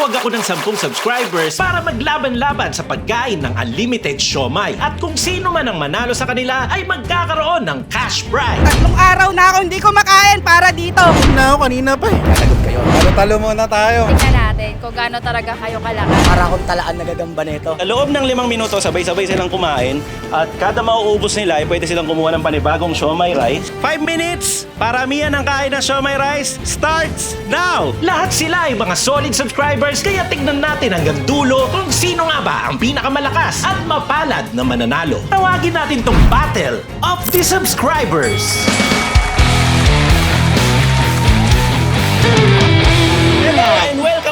Tatawag ako ng 10 subscribers para maglaban-laban sa pagkain ng unlimited siomay. At kung sino man ang manalo sa kanila ay magkakaroon ng cash prize. Tatlong araw na ako hindi kumakain para dito. na ako kanina pa eh. Kayo. Talo-talo muna tayo. Tingnan natin kung gaano talaga kayo kalakas. Para akong talaan nagagamba nito. Sa loob ng limang minuto, sabay-sabay silang kumain at kada mauubos nila ay pwede silang kumuha ng panibagong siomay rice. 5 minutes! Paramihan ang kain ng siomay rice starts now! Lahat sila ay mga solid subscribers kaya tignan natin hanggang dulo kung sino nga ba ang pinakamalakas at mapalad na mananalo. Tawagin natin tong Battle of the Subscribers.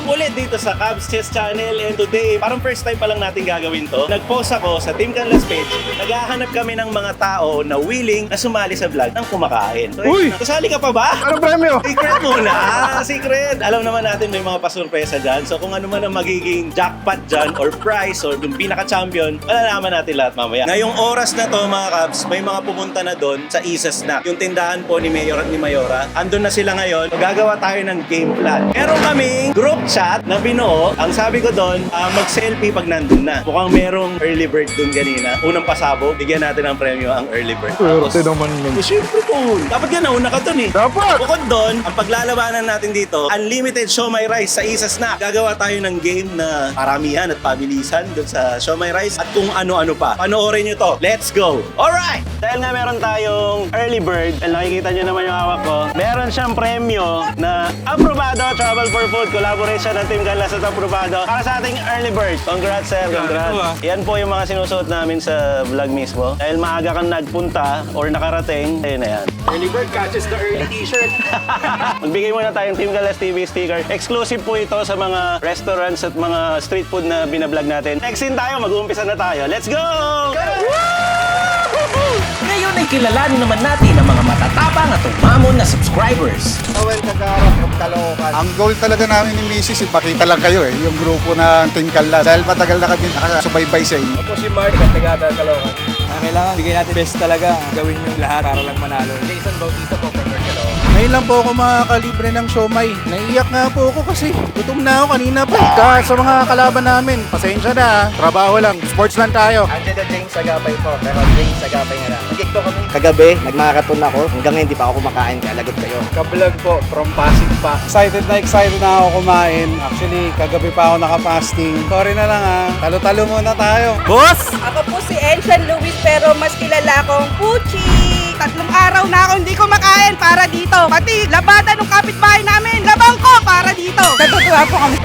Ulit dito sa Cubs Chess Channel and today, parang first time pa lang natin gagawin to. Nag-post ako sa Team Canlas page. Naghahanap kami ng mga tao na willing na sumali sa vlog ng kumakain. So, Uy! Kasali ka pa ba? Ano premyo? Secret muna! Secret! Alam naman natin may mga pasurpresa dyan. So kung ano man ang magiging jackpot dyan or prize or yung pinaka-champion, malalaman natin lahat mamaya. Ngayong oras na to mga Cubs, may mga pumunta na doon sa Isa Snack. Yung tindahan po ni Mayor at ni Mayora. Andun na sila ngayon. Gagawa tayo ng game plan. Meron kaming group chat na binuo. Ang sabi ko doon, ah, mag-selfie pag nandun na. Mukhang merong early bird doon kanina. Unang pasabog, bigyan natin ng premyo ang early bird. Swerte naman nun. Eh, Siyempre cool. Dapat ka nauna ka doon eh. Dapat! Bukod doon, ang paglalabanan natin dito, unlimited siomay rice sa Isa Snack. Gagawa tayo ng game na paramihan at pabilisan doon sa siomay rice at kung ano-ano pa. Panoorin nyo to. Let's go! Alright! Dahil nga meron tayong early bird, and nakikita nyo naman yung hawak ko, meron siyang premyo na Aprobado Travel for Food collaboration ng Team Galas at Aprobado para sa ating early bird. Congrats, sir. Congrats. Yan po yung mga sinusuot namin sa vlog mismo. Dahil maaga kang nagpunta or nakarating, ayun na yan. Early bird catches the early t-shirt. Magbigay muna tayong Team Galas TV sticker. Exclusive po ito sa mga restaurants at mga street food na binablog natin. Next in tayo, mag-uumpisa na tayo. Let's go! Ngayon ay kilalanin naman natin ang mga matatabang at umamon na subscribers. Noel Kagarap from Caloocan. Ang goal talaga namin ni Mrs. ipakita lang kayo eh, yung grupo ng Team Kallas. Dahil matagal na kami nakasubaybay sa inyo. Ako si Mark at taga Caloocan. Ah, kailangan bigyan natin best talaga. Gawin yung lahat para lang manalo. Jason Bautista po. Ngayon lang po ako makakalibre ng siomay. Naiiyak nga po ako kasi gutom na ako kanina pa. Kaya sa mga kalaban namin, pasensya na. Trabaho lang, sports lang tayo. Angela James Agapay po, pero James Agapay nga lang. Nagkikto kami. Kagabi, nagmarathon ako. Hanggang ngayon, di pa ako kumakain, kaya lagot kayo. Kablog po, from Pasig pa. Excited na excited na ako kumain. Actually, kagabi pa ako nakapasting. Sorry na lang ha. Talo-talo muna tayo. Boss! Ako po si Ensian Luis pero mas kilala akong Puchi. Tatlong araw na ako hindi kumakain para dito. Pati labada ng kapitbahay namin, labang ko para dito. Natutuwa po kami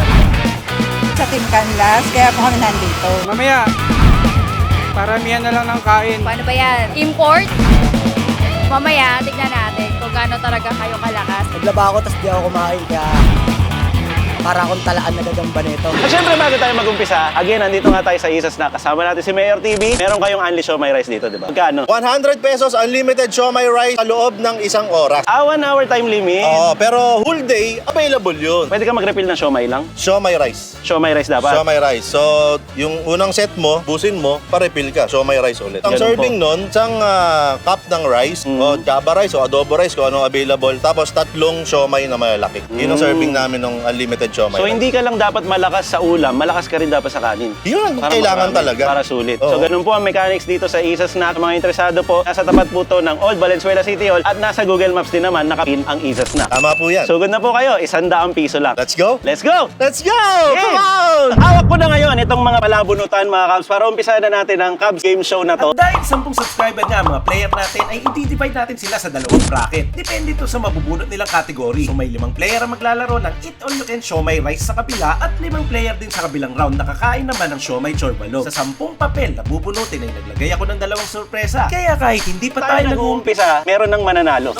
sa Team Canlas, kaya po kami nandito. Mamaya, paramihan na lang ng kain. Paano ba yan? Import? Mamaya, tignan natin kung gaano talaga kayo kalakas. Naglaba ako, tapos di ako kumain, kaya para akong talaan nagagamba nito. At syempre bago tayo mag-umpisa, again, nandito nga tayo sa Isas na kasama natin si Mayor TV. Meron kayong Unli Show My Rice dito, di ba? Magkano? 100 pesos unlimited siomay rice sa loob ng isang oras. Ah, one hour time limit. Oo, pero whole day, available yun. Pwede ka mag-refill ng siomay lang? Siomay rice. Siomay rice dapat? Siomay rice. So, yung unang set mo, busin mo, pa-refill ka. Siomay rice ulit. Ang Ganun serving nun, isang ah, cup ng rice, Mhm. o java rice, o adobo rice, kung anong available. Tapos tatlong siomay na malalaki. Yun ang Mm. serving namin ng unlimited siomay So hindi ka lang dapat malakas sa ulam, malakas ka rin dapat sa kanin. Yun Para kailangan makarami, talaga. Para sulit. So Oo. ganun po ang mechanics dito sa Isa Snack. Mga interesado po, nasa tapat po to ng Old Valenzuela City Hall at nasa Google Maps din naman nakapin ang Isa Snack. Tama po yan. So good na po kayo, isandaang piso lang. Let's go! Let's go! Let's go! Yes! Come on! Hawak ko na ngayon itong mga palabunutan mga Cubs para umpisa na natin ang Cubs game show na to. At dahil 10 subscriber nga mga player natin ay i-divide natin sila sa dalawang bracket. Depende to sa mabubunot nilang category. So may limang player ang maglalaro ng Eat All You Can Siomay Rice sa kabila at limang player din sa kabilang round na kakain naman ng Siomay Chorbalo. Sa 10 papel na bubunutin ay naglagay ako ng dalawang sorpresa. Kaya kahit hindi pa Tayo tayo nag nag-uumpisa, meron ng mananalo.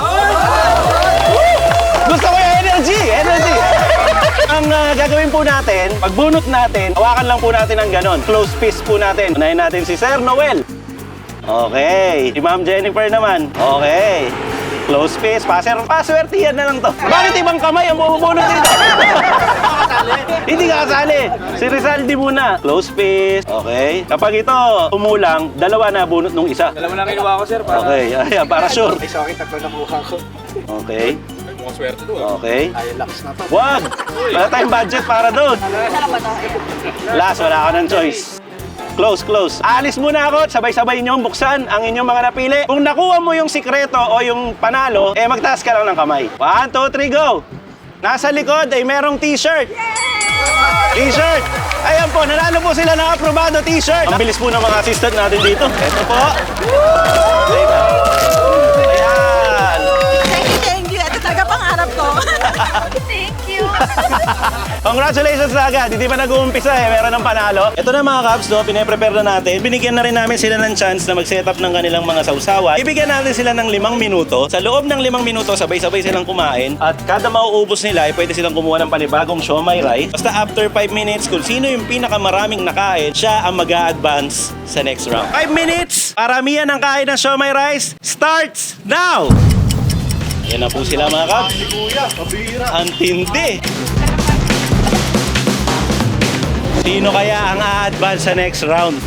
Gusto ko yung energy! Energy! ang ah, gagawin po natin, pagbunot natin, hawakan lang po natin ng ganon. Close fist po natin. Unahin natin si Sir Noel. Okay. Si Ma'am Jennifer naman. Okay. Close fist. Paser, paswertihan na lang to. Bakit ibang kamay ang bubunot dito? Hindi ka kasali. Si Rizaldi muna. Close fist. Okay. Kapag ito umulang, dalawa na bunot nung isa. Mo lang kinuha ko, sir, para... Okay, ayan, para sure. Ay, sorry, tatlo na kuha ko. Okay. mukhang swerte to. Okay. Ay, lakas na to. Wag! Wala tayong budget para doon. Last, wala ka ng choice. Close, close. Alis muna ako, sabay-sabay niyong buksan ang inyong mga napili. Kung nakuha mo yung sikreto o yung panalo, eh magtaas ka lang ng kamay. One, two, three, go! Nasa likod ay merong t-shirt. T-shirt! Ayan po, nanalo po sila ng aprobado t-shirt. Ang bilis po ng mga assistant natin dito. Ito po. Ayan. Congratulations na agad. Hindi pa nag-uumpisa eh. Meron ng panalo. Ito na mga Cubs, no? Pine-prepare na natin. Binigyan na rin namin sila ng chance na mag-set up ng kanilang mga sausawan. Ibigyan natin sila ng limang minuto. Sa loob ng limang minuto, sabay-sabay silang kumain. At kada mauubos nila, ay pwede silang kumuha ng panibagong siomay rice. Basta after 5 minutes, kung sino yung pinakamaraming nakain, siya ang mag advance sa next round. 5 minutes! Paramihan ang kain ng siomay rice starts now! Yan na po sila mga Cubs. Ang tindi! Sino kaya ang a-advance sa next round?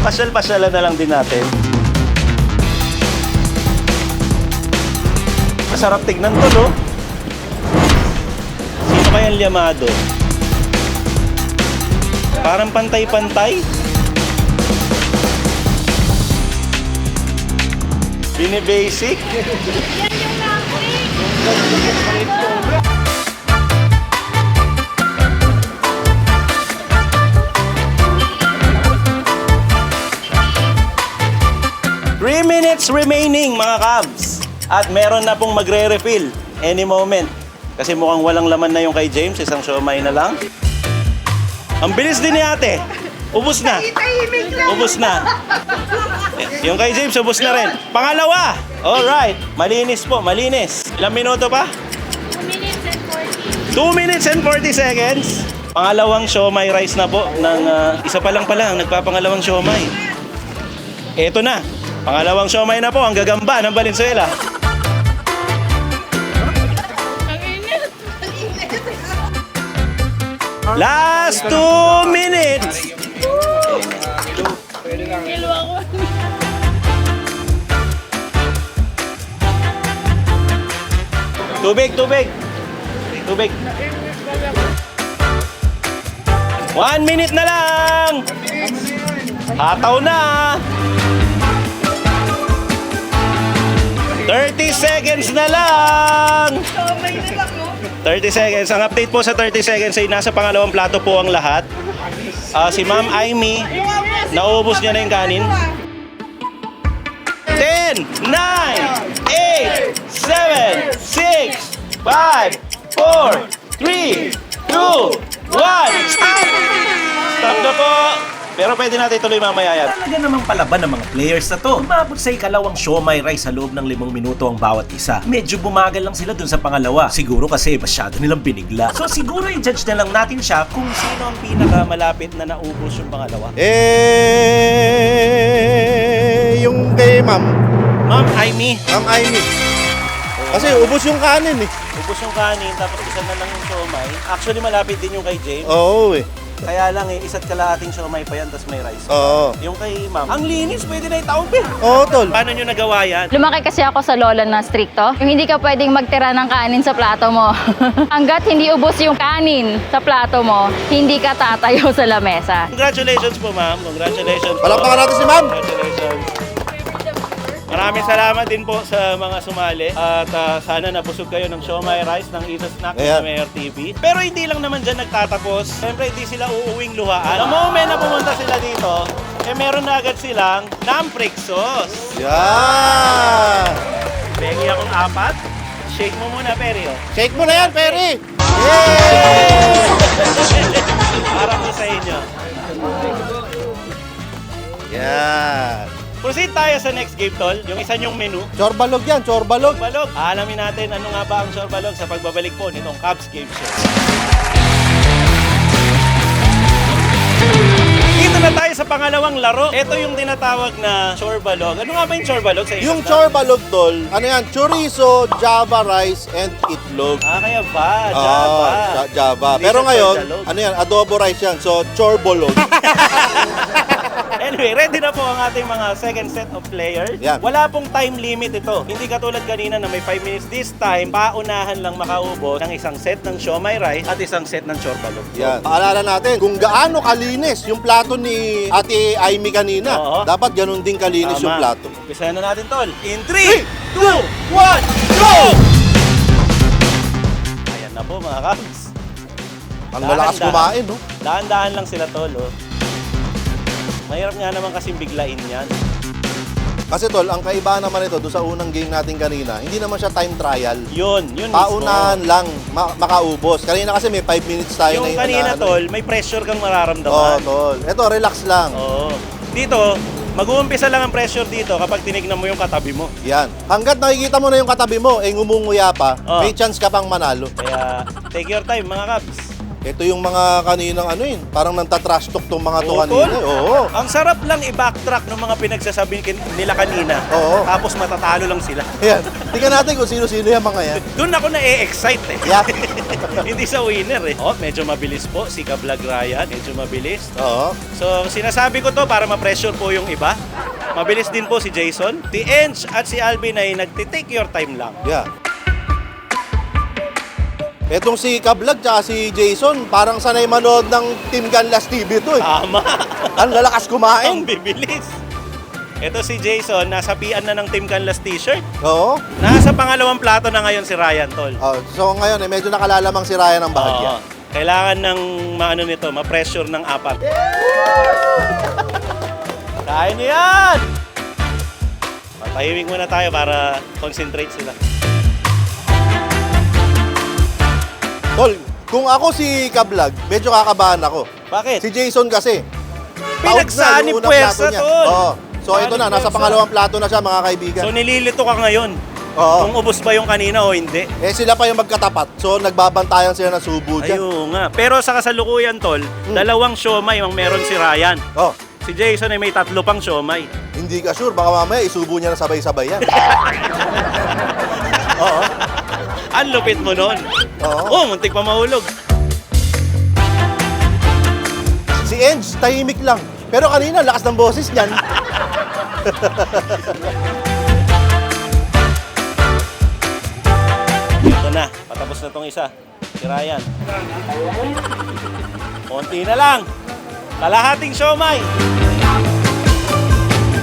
Pasyal-pasyalan na lang din natin. Masarap tignan to, no? Sino kaya ang liyamado? Parang pantay-pantay. Bini-basic. Three minutes remaining mga Cubs. At meron na pong magre-refill any moment. Kasi mukhang walang laman na yung kay James, isang siomay na lang. Ang bilis din ni ate. Ubus na. Ubus na. Yung kay James, ubus na rin. Pangalawa. Alright. Malinis po, malinis. Ilang minuto pa? 2 minutes and 40 seconds. Pangalawang siomay rice na po ng ah, isa pa lang pala ang nagpapangalawang siomay. Eto na. Pangalawang siomay na po ang gagamba ng Valenzuela. Last two minutes. Tubig, tubig. Tubig. One minute na lang. Hataw na. 30 seconds na lang. 30 seconds. Ang update po sa 30 seconds ay nasa pangalawang plato po ang lahat. Ah, si Ma'am Aimee, naubos niya na yung kanin. 10, 9, 8, 7, 6, 5, 4, 3, 2, 1, stop! Stop na po! Pero pwede natin ituloy mamaya yan. Talaga namang palaban ng mga players na to. Umabot sa ikalawang siomay rice sa loob ng limang minuto ang bawat isa. Medyo bumagal lang sila dun sa pangalawa. Siguro kasi masyado nilang binigla. So siguro i-judge na lang natin siya kung sino ang Pinakamalapit na naubos yung pangalawa. Eh, yung kay ma'am, Ma'am Aimee, ma'am Aimee. Kasi ubos yung kanin eh. ubos yung kanin tapos isa na lang yung siomay. Actually malapit din yung kay James. Oo eh. Kaya lang eh, isa't kalahating siomay pa yan tapos may rice. Oo. Yung kay ma'am, ang linis, pwede na itaong eh. Oo, tol. Paano nyo nagawa yan? Lumaki kasi ako sa lola na stricto. Yung hindi ka pwedeng magtira ng kanin sa plato mo. Hanggat hindi ubos yung kanin sa plato mo, hindi ka tatayo sa lamesa. Congratulations po ma'am, congratulations po. Palakpakan natin si ma'am. Congratulations. Maraming salamat din po sa mga sumali at ah, sana nabusog kayo ng Siomay Rice ng Isa Snack Ayan. sa Mayor TV. Pero hindi lang naman dyan nagtatapos. Siyempre hindi sila uuwing luhaan. The moment na pumunta sila dito, eh meron na agad silang Namprick sauce. Yan. Pengi akong apat. Shake mo muna, Peri. oh. Shake mo na yan, Perry. Para po sa inyo. Yan. Proceed tayo sa next game, Tol. Yung isa yung menu. Chorbalog yan, chorbalog. Balog. Alamin natin ano nga ba ang Sorbalog sa pagbabalik po nitong Cubs Game Show. Tayo sa pangalawang laro. Ito yung tinatawag na Chorbalog. Ano nga ba yung Chorbalog sa Yung isang- chorbalog, tol, ano yan, chorizo, java rice, and itlog. Ah, kaya ba? Ah, Java. ja- Java. Hindi Pero siya ngayon, ano yan, adobo rice yan. So, chorbolog. Anyway, ready na po ang ating mga second set of players. Yan. Wala pong time limit ito. Hindi katulad kanina na may 5 minutes. This time, paunahan lang makaubos ng isang set ng siomay rice at isang set ng chorbalog. Yan. Paalala natin kung gaano kalinis yung plato ni Ate Aimee kanina. Oo. Dapat ganun din kalinis yung plato. Umpisahan na natin, tol. In 3, 2, 1, go! Ayan na po, mga kabs. Ang malakas Dahan-dahan. kumain, no? Dahan-dahan lang sila, tol. Oh. Mahirap nga naman kasing biglain yan. Kasi tol, ang kaibahan naman ito doon sa unang game natin kanina, hindi naman siya time trial. Yun, yun Paunahan mismo. lang ma- makaubos. Kanina kasi may 5 minutes tayo Yung na kanina, inaano. tol, may pressure kang Oo, mararamdaman. tol. Ito, relax lang. Oo. Dito, mag-uumpisa lang ang pressure dito kapag tinignan mo yung katabi mo. Yan. Hanggat nakikita mo na yung katabi mo, eh ngumunguya pa, Oh. may chance ka pang manalo. Kaya, take your time, mga kabs. Ito yung mga kaninang ano yun, parang nagtatrash talk tong mga to Oo, kanina. tol. eh. Oo. Ang sarap lang i-backtrack ng mga pinagsasabi kin- nila kanina. Oo. Tapos matatalo lang sila. Yan. Tingnan natin kung sino-sino yung mga yan. Doon ako na-excite eh. Yan. Hindi sa winner eh. Oh, medyo mabilis po si Kablag Ryan. Medyo mabilis. Oo. So, sinasabi ko to para ma-pressure po yung iba. Mabilis din po si Jason. Si Ench at si Alvin ay nagti-take your time lang. Yeah. Etong si Kablag tsaka si Jason, parang sanay manood ng Team Ganlas TV to eh. Tama. Ang lalakas Ang kumain. bibilis. Ito si Jason, nasa pian na ng Team Canlas t-shirt. Oo. Nasa pangalawang plato na ngayon si Ryan Tol. Oh, so ngayon, eh, medyo nakalalamang si Ryan ang bahagya. Oo. Kailangan ng maano nito, ma-pressure ng apat. Kaya niyo yan! Patahimik muna tayo para concentrate sila. Tol, kung ako si Kablag, medyo kakabahan ako. Bakit? Si Jason kasi, pwersa, plato niya. Tol! Oo. So ito na, nasa pangalawang plato na siya mga kaibigan. So nililito ka ngayon Oo. kung ubos ba yung kanina o hindi. Eh sila pa yung magkatapat. So nagbabantayan sila ng subo dyan. Ayun nga. Pero sa kasalukuyan, Tol, dalawang siomay ang meron si Ryan. Oh, Si Jason ay may tatlo pang siomay. hindi ka sure. Baka mamaya isubo niya na sabay-sabay yan. Oo. Ang lupit mo nun. Oo. Oh, muntik pa mahulog. Si Enz, tahimik lang. Pero kanina, lakas ng boses niyan. Ito na, patapos na tong isa. Si Ryan. Konti na lang. Kalahating siomay.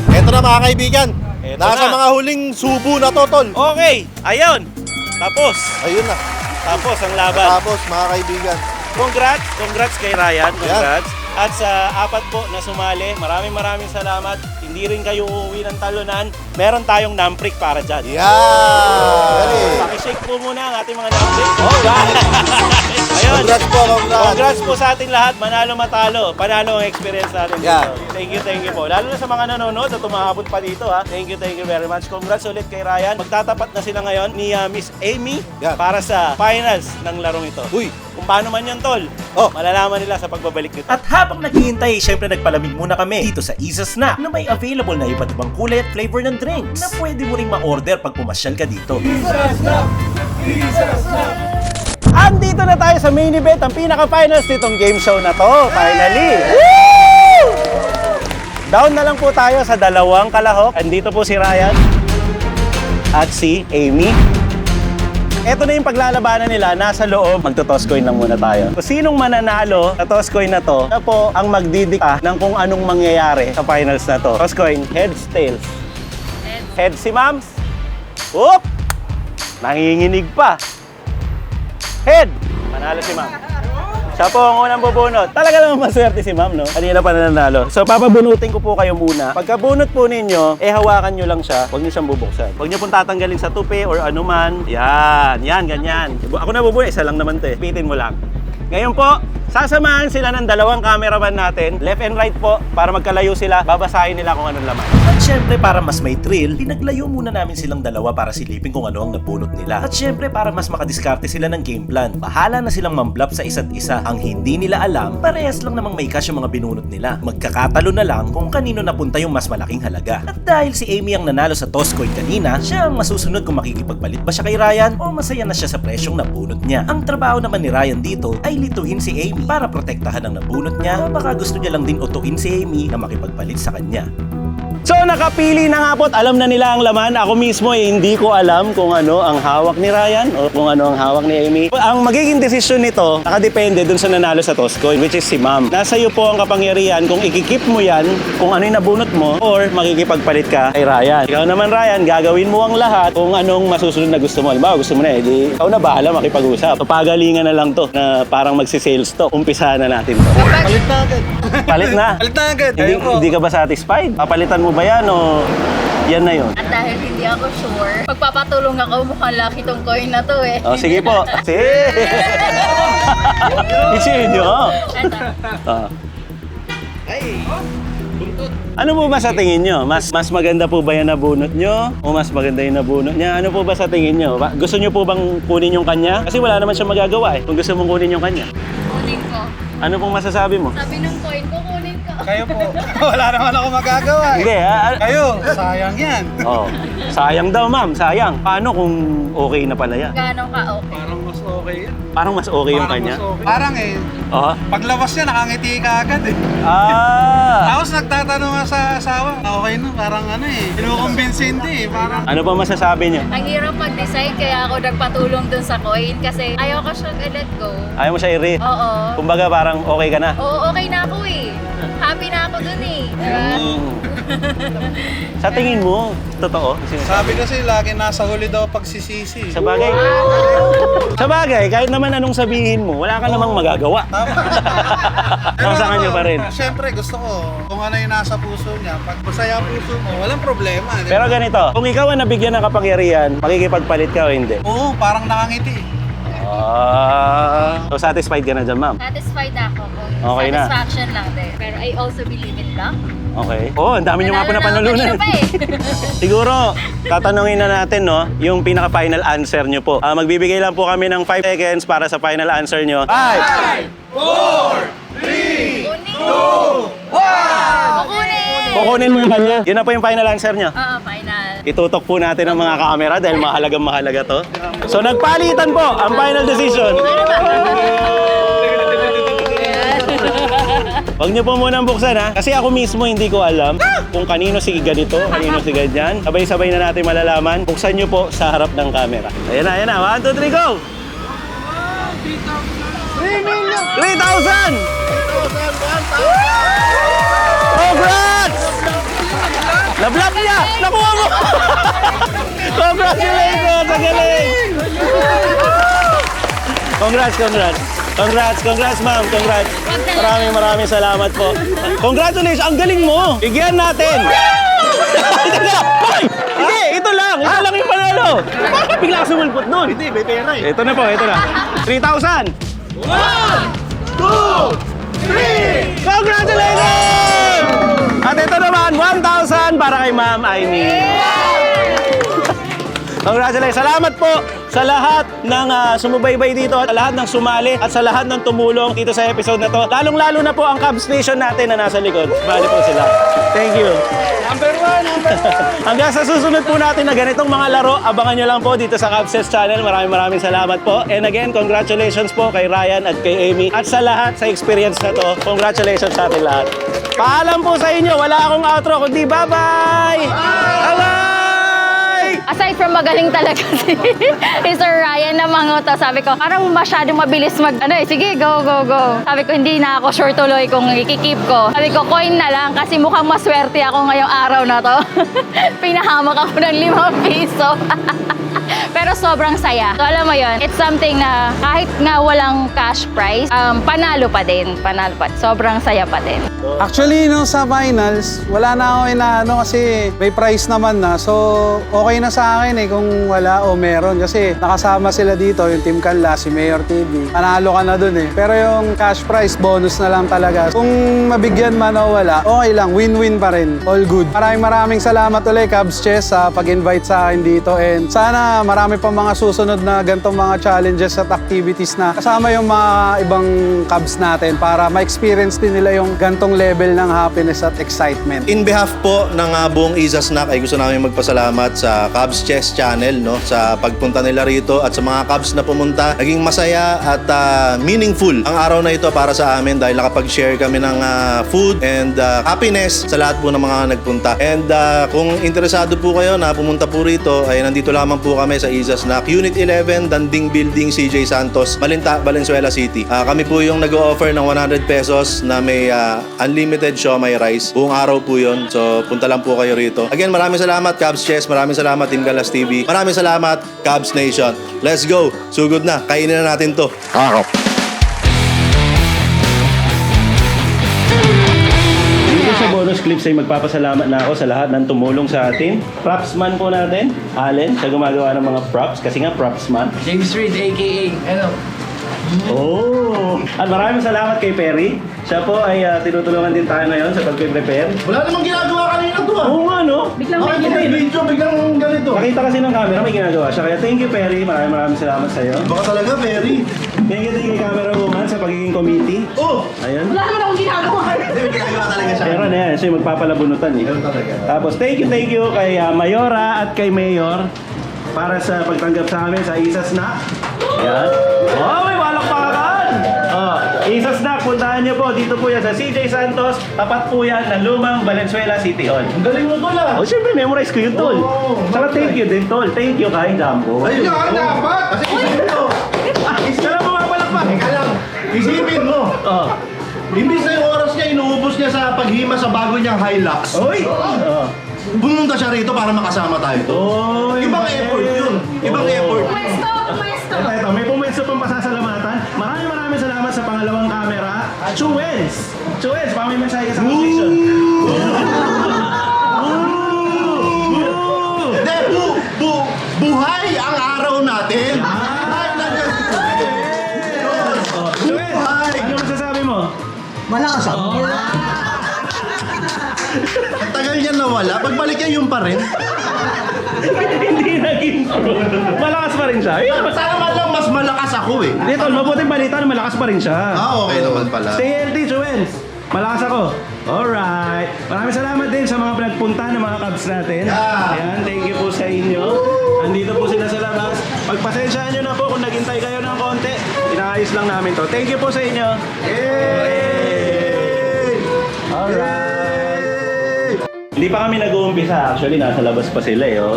Eto na mga kaibigan. Eto Nasa na. mga huling subo na to, tol. Okay, ayun. Tapos. Ayun na. Tapos ang laban. Tapos, mga kaibigan. Congrats, congrats kay Ryan. Congrats. At sa apat po na sumali, maraming maraming salamat. Hindi rin kayo uuwi ng talunan. Meron tayong namprik para dyan. Yan! Pakishake po muna ang ating mga namprik. Alright! Ayun. Congrats po, congrats. Congrats po sa ating lahat. Manalo matalo. Panalo ang experience natin dito. Yeah. Thank you, thank you po. Lalo na sa mga nanonood at tumahabot pa dito ha. Thank you, thank you very much. Congrats ulit kay Ryan. Magtatapat na sila ngayon ni uh, Miss Amy Yeah. para sa finals ng larong ito. Uy, Kung paano man yun, Tol, Oh. malalaman nila sa pagbabalik nito. At habang naghihintay, syempre nagpalamig muna kami dito sa Isa Snack na may available na iba't ibang kulay at flavor ng drinks na pwede mo ring ma-order pag pumasyal ka dito. Andito na tayo sa main event, ang pinaka-finals nitong game show na to. Finally! Down na lang po tayo sa dalawang kalahok. Andito po si Ryan at si Amy. Ito na yung paglalabanan nila, nasa loob. Magto-toss coin lang muna tayo. Kung sinong mananalo sa toss coin na to, na po ang magdidikta ng kung anong mangyayari sa finals na to. Toss coin, heads, tails. Heads si Mams. Oop! Nanginginig pa. Head! Manalo si Ma'am. Siya po ang unang bubunot. Talaga naman maswerte si Ma'am, no? Kanina pa nanalo. So, papabunutin ko po kayo muna. Pagkabunot po ninyo, eh hawakan nyo lang siya. Huwag nyo siyang bubuksan. Huwag nyo pong tatanggalin sa tupi or anuman. Yan, yan, ganyan. Ako na bubunot, isa lang naman to eh. Pitin mo lang. Ngayon po, sasamahan sila ng dalawang cameraman natin, left and right po, para magkalayo sila, babasahin nila kung anong laman. At syempre para mas may thrill, pinaglayo muna namin silang dalawa para silipin kung ano ang nabunot nila. At syempre para mas makadiskarte sila ng game plan, bahala na silang mamblap sa isa't isa. Ang hindi nila alam, parehas lang namang may cash yung mga binunot nila. Magkakatalo na lang kung kanino napunta yung mas malaking halaga. At dahil si Amy ang nanalo sa toss coin kanina, siya ang masusunod kung makikipagpalit ba siya kay Ryan o masaya na siya sa presyong nabunot niya. Ang trabaho naman ni Ryan dito ay lituhin si Amy para protektahan ang nabunot niya baka gusto niya lang din utuin si Amy na makipagpalit sa kanya. So nakapili na nga po at alam na nila ang laman. Ako mismo eh, hindi ko alam kung ano ang hawak ni Ryan o kung ano ang hawak ni Amy. Ang magiging desisyon nito, nakadepende dun sa nanalo sa toss coin, which is si ma'am. Nasa iyo po ang kapangyarihan kung ikikip mo yan, kung ano yung nabunot mo, or makikipagpalit ka kay Ryan. Ikaw naman Ryan, gagawin mo ang lahat kung anong masusunod na gusto mo. Halimbawa, gusto mo na eh, di, ikaw na bahala makipag-usap. So, pagalingan na lang to na parang magsi-sales to. Umpisahan na natin to. Palit na agad. Palit na. Palit na agad. Hindi, Ayoko. hindi ka ba satisfied? Papalitan mo ba yan o yan na yun? At dahil hindi ako sure, pagpapatulong ako, mukhang lucky tong coin na to eh. O, sige po. Sige. Isipin nyo. Ah. Ano po ba sa tingin nyo? Mas mas maganda po ba yan nabunot nyo? O mas maganda yung nabunot niya? Ano po ba sa tingin nyo? Ba- Gusto nyo po bang kunin yung kanya? Kasi wala naman siya magagawa eh. Kung gusto mong kunin yung kanya. Kunin ko. Ano pong masasabi mo? Sabi ng coin. Kayo po. Wala naman ako magagawa eh. Hindi, ah, ah, Kayo, sayang yan. oh. Sayang daw ma'am, sayang. Paano kung okay na pala yan? Gano'n ka okay? Parang mas okay yan. Parang mas okay yung kanya? Parang eh, Oo. paglabas niya, nakangiti ka agad eh. Ah! Tapos nagtatanong nga sa asawa, okay no, parang ano eh, kinukumbinsi hindi eh, parang Ano pa masasabi niyo? Ang hirap mag-decide kaya ako nagpatulong dun sa coin kasi ayaw ko siyang i-let go. Ayaw mo siya i-read? Oo. Kumbaga parang okay ka na. Oo, okay na ako eh. Happy na ako dun eh. Diba? Sa tingin mo, totoo? sabi kasi lagi nasa huli daw pagsisisi. Sa bagay. Sa bagay, kahit naman anong sabihin mo, wala ka namang magagawa. Pero Nasa kanya ako, pa rin. Siyempre, gusto ko, kung ano yung nasa puso niya, pag masaya puso mo, walang problema. di ba? Pero ganito, kung ikaw ang nabigyan ng kapangyarihan, makikipagpalit ka o hindi? Oo, parang nakangiti. Ah. So satisfied ka na dyan, ma'am? Satisfied ako. Kung Okay na. Satisfaction lang din. Pero I also believe in luck. Okay. Oo, oh, ang dami nyo nga po na Nanalo ako kanina pa eh. Siguro, tatanungin na natin, no, yung pinaka-final answer nyo po. Ah, magbibigay lang po kami ng 5 seconds para sa final answer nyo. 5! Kunin. Kukunin. Kukunin mo yung kanya. Yun na po yung final answer nyo. Oo, final. Itutok po natin ang mga camera dahil mahalagang mahalaga to. So nagpalitan po ang final decision. Huwag niyo po munang buksan ha. Kasi ako mismo hindi ko alam kung kanino si ganito, kanino si ganyan. Sabay-sabay na natin malalaman. Buksan niyo po sa harap ng camera. Ayan na, ayan na. 1, 2, 3, go! 3,000! Congrats! Nablap niya! Nakuha mo! Congratulations! Ang galing! Congrats, congrats. Congrats, congrats ma'am, congrats. Maraming maraming salamat po. Congratulations, ang galing mo. Bigyan natin. Hoy! Hindi, ito lang. Ito lang yung panalo. Bakit bigla ka sumulpot doon? Hindi, may pera eh. Ito na po, ito na. 3,000. Congratulations! At ito naman, 1,000 para kay Ma'am Aimee. Congratulations! Salamat po sa lahat ng ah, sumubaybay dito, sa lahat ng sumali at sa lahat ng tumulong dito sa episode na to. Lalong-lalo na po ang Cubs Nation natin na nasa likod. Sumali po sila. Thank you. Number one, number one. Hanggang sa susunod po natin na ganitong mga laro, abangan nyo lang po dito sa Cubses Channel. Maraming maraming salamat po. And again, congratulations po kay Ryan at kay Amy. At sa lahat sa experience na to, congratulations sa atin lahat. Paalam po sa inyo, wala akong outro, kundi! Bye-bye! Magaling talaga si, si Sir Ryan na manguto, sabi ko, parang masyadong mabilis mag, ano eh, sige, go, go, go. Sabi ko, hindi na ako sure tuloy kung ikikip ko. Sabi ko, coin na lang kasi mukhang maswerte ako ngayong araw na to. Pinahamak ako ng limang piso. Pero sobrang saya. So alam mo yon, it's something na kahit nga walang cash prize, um, panalo pa din. Panalo pa. Sobrang saya pa din. Actually, nung sa finals, wala na ako inaano kasi may price naman na. So, okay na sa akin eh kung wala o meron. Kasi nakasama sila dito, yung Team Kanla, si Mayor TV. Panalo ka na dun eh. Pero yung cash prize, bonus na lang talaga. Kung mabigyan man o wala, okay lang. Win-win pa rin. All good. Maraming maraming salamat ulit, Cubs Chess, sa pag-invite sa akin dito. And sana marami pa mga susunod na gantong mga challenges at activities na kasama yung mga ibang Cubs natin para ma-experience din nila yung gantong level ng happiness at excitement. In behalf po ng uh, buong Isa Snack ay gusto namin magpasalamat sa Cubs Chess Channel no sa pagpunta nila rito at sa mga Cubs na pumunta. Naging masaya at uh, meaningful ang araw na ito para sa amin dahil nakapag-share kami ng uh, food and uh, happiness sa lahat po ng mga nagpunta. And uh, kung interesado po kayo na pumunta po rito ay nandito lamang po kami sa Isa Snack Unit 11 Danding Building CJ Santos Malinta Valenzuela City. Ah, kami po yung nag-offer ng 100 pesos na may ah, unlimited siomay rice. Buong araw po yun. So punta lang po kayo rito. Again, maraming salamat Cubs Chess. Maraming salamat Team Galas TV. Maraming salamat Cubs Nation. Let's go. Sugod na. Kainin na natin to. Dito sa bonus clips ay magpapasalamat na ako sa lahat ng tumulong sa atin. Propsman po natin, Allen, siya gumagawa ng mga props kasi nga propsman. James Reid, a.k.a. Ano? Oh! At maraming salamat kay Perry. Siya po ay ah, tinutulungan din tayo ngayon sa pag-prepare. Wala namang ginagawa kanina to ah. Oo nga, no? Biglang Bakit may may video biglang ganito? Nakita kasi ng camera, may ginagawa siya. Kaya thank you, Perry. Maraming maraming salamat sa iyo. Baka talaga, very. Thank you din kay camera woman sa pagiging committee. Oh! Ayun. Wala naman akong ginagawa. Hindi, may ginagawa talaga siya. Pero na yan, siya yung magpapalabunutan eh. talaga. Tapos thank you, thank you kay ah, Mayora at kay Mayor para sa pagtanggap sa amin sa Isa Snack. Yan. Oh, may palakpakan! Oh, Isa Snack, puntahan niyo po. Dito po yan sa CJ Santos. Tapat po yan ng lumang Valenzuela City Hall. Ang galing mo to lang. Oh, syempre, memorize ko yun, Tol. Oo, Saka thank you din, Tol. Thank you kay Jumbo. Ayun nga, dapat! Kasi isipin mo. Kala mo mapalakpak. Teka lang. Isipin mo. Oh. Imbis na yung oras niya, inuubos niya sa paghima sa bago niyang Hilux. Oy! Oh. Pumunta siya rito para makasama tayo. Oy! Ibang effort yun. Ibang effort. Ito, ito. May pumwesto pang pasasalamatan. Maraming maraming salamat sa pangalawang camera. Chuwens! Chuwens, baka may mensahe ka sa station. Hindi, bu, bu, buhay ang araw natin. Dyan. Chuwens, Buhay. ano masasabi mo? Malakas ako. Ang tagal niya nawala. Pagbalik niya yung pa rin. Hindi naging pro. Malakas pa rin siya. Ayun, mas- Sana man lang mas malakas ako eh. Dito, mabuting balita na malakas pa rin siya. Ah, okay naman pala. Stay healthy, Chuwens. Malakas ako. Alright. Maraming salamat din sa mga pinagpunta ng mga Cubs natin. Yeah. Ayan, thank you po sa inyo. Andito po sila sa labas. Pagpasensyaan nyo na po kung naghintay kayo ng konti. Inaayos lang namin to. Thank you po sa inyo. Alright. Hindi pa kami nag-uumpisa. Actually, nasa labas pa sila eh. Oh.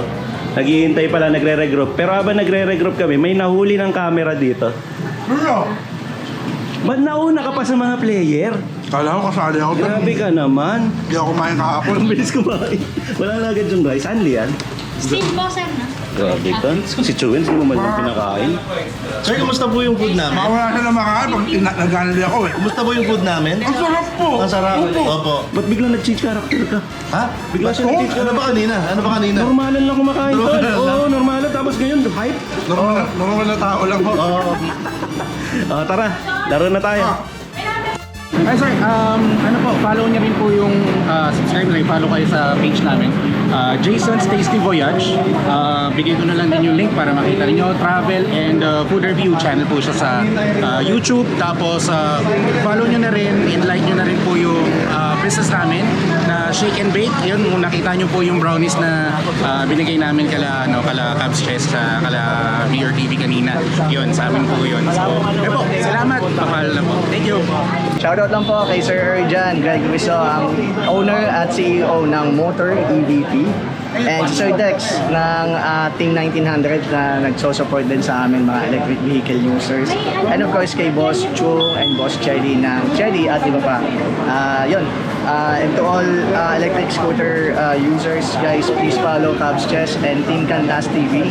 Naghihintay pala, nagre-regroup. Pero habang nagre-regroup kami, may nahuli ng camera dito. Ba't nauna ka pa sa mga player? Kala ko kasali ako Grabe ka naman. Hindi ako kumain kahapon. Ang bilis kumain. Wala na agad yung rice. Anli yan. Steve sir, na. Grabe ka. Si Chuwen, sino man lang pinakain? Sir, kumusta po yung food namin? Wala siya na makain pag nagganali ako eh. Kumusta po yung food namin? Ang sarap po! Ang sarap. Opo. Ba't biglang nag-change character ka? Ha? Bigla siya nag-change Ano ba kanina? Ano ba kanina? Normalan lang kumakain tol. Lang. Oo, normalan. Tapos ngayon, hype. Normal, na- normal na tao lang po. Oo. Oh, tara, laro na tayo. Hi sir, um, ano po, follow niyo rin po yung, uh, subscribe na follow kayo sa page namin. Uh, Jason's Tasty Voyage. Uh, bigay ko na lang din yung link para makita niyo travel and uh, food review channel po siya sa uh, YouTube. Tapos uh, follow niyo na rin, in-like niyo na rin po yung uh, business namin na Shake and Bake. Yun, kung nakita niyo po yung brownies na uh, binigay namin kala, ano, kala Cubs Chess, sa kala Mayor TV kanina. Yun, sa amin po yun. So, yun po, salamat. Papahal na po. Thank you. Shoutout lang po kay Sir Erjan Greg Wiso, ang owner at CEO ng Motor EVP. And si Sir Dex ng uh, Team 1900 na nagsosupport din sa amin mga electric vehicle users. And of course kay Boss Chu and Boss Chelly ng Chelly at iba pa. Ah, yun. Ah, and to all uh, electric scooter uh, users, guys, please follow Cubs Chess and Team Canlas TV.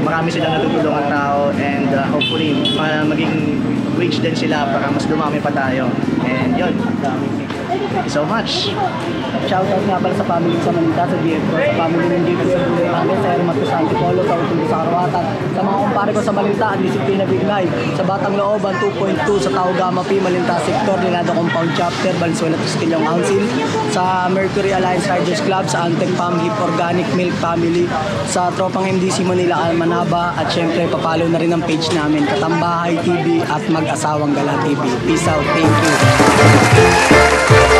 Marami silang natutulungan tao and uh, hopefully ma- maging reach din sila para mas dumami pa tayo. And yun. Thank you so much. Shoutout nga pala sa family sa Manita, sa GF ko, sa family ng GF sa Buloy namin, sa Hermat sa Antipolo, sa Utundo sa Karawatan, sa mga kumpare ko sa Malinta, ang Disiplina Bignay, sa Batang Looban 2.2, sa Tao Gamma P, Malinta Sector, Linado Compound Chapter, Valenzuela Tusquilong Council, sa Mercury Alliance Riders Club, sa Antec Pam Hip Organic Milk Family, sa Tropang MDC Manila Almanaba, at syempre papalo na rin ang page namin, Katambahay TV at Mag-asawang Gala TV. Peace out. Thank you.